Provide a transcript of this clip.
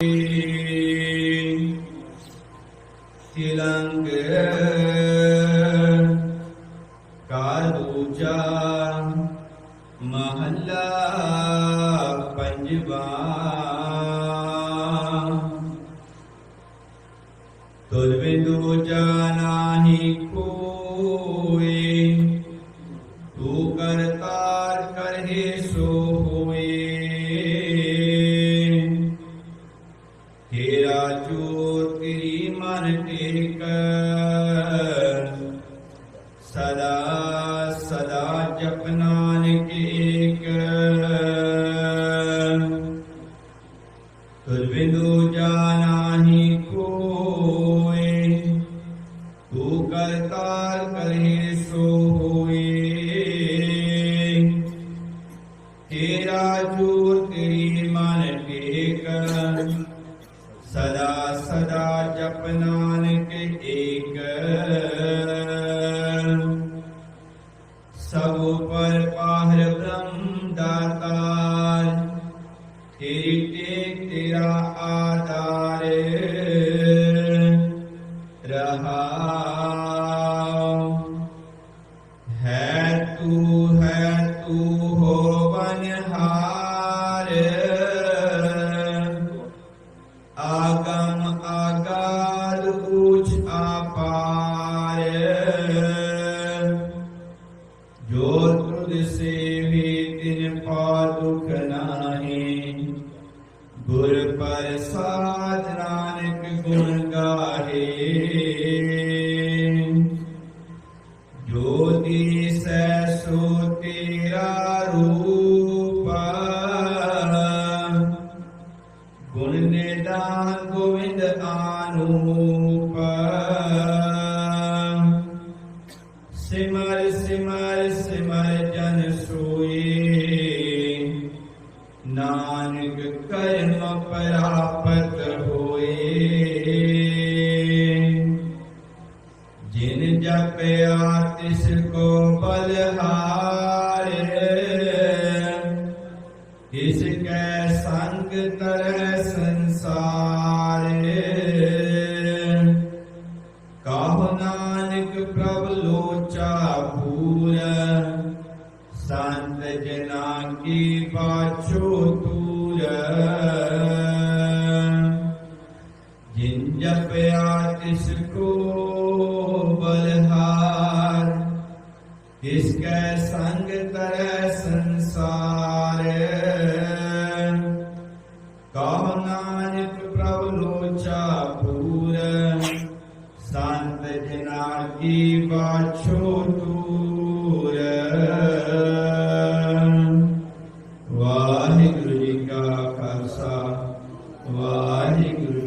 शल कारदु जा महल्ला पञ्जबा तुविन्दु जानी को चोरी मन टेक सदा सदा जपना टेक तुलबिंदु जाना ही को तू करतार करे सो हुए। तेरा ज़ोर तेरी नानक एक। सब पर पार ब्रह्म दातार तेरी तेरा आधार। रहा है तू है तू हो बनहार आगा ਗੁਰ ਪ੍ਰਸਾਦ ਨਾਨਕ ਗੁਣ ਗਾਹੇ। ਜੋ ਦੀਸੈ ਸੋ ਤੇਰਾ ਰੂਪ ਗੁਣ ਨਿਦਾਨ ਗੋਵਿੰਦ ਆਨੂਪ। ਸਿਮਰ को बलहारे इसके संग तरह संसार। कहो नानक प्रभ लोचा भूर, संत जना की बाछो दूर। जिन जपया तिसको बलहार इसके संग तरह संसार। नानक लोचा पूर? संत जना की बाछो दूर। वाहिगुरु जी का खालसा, वाहिगुरु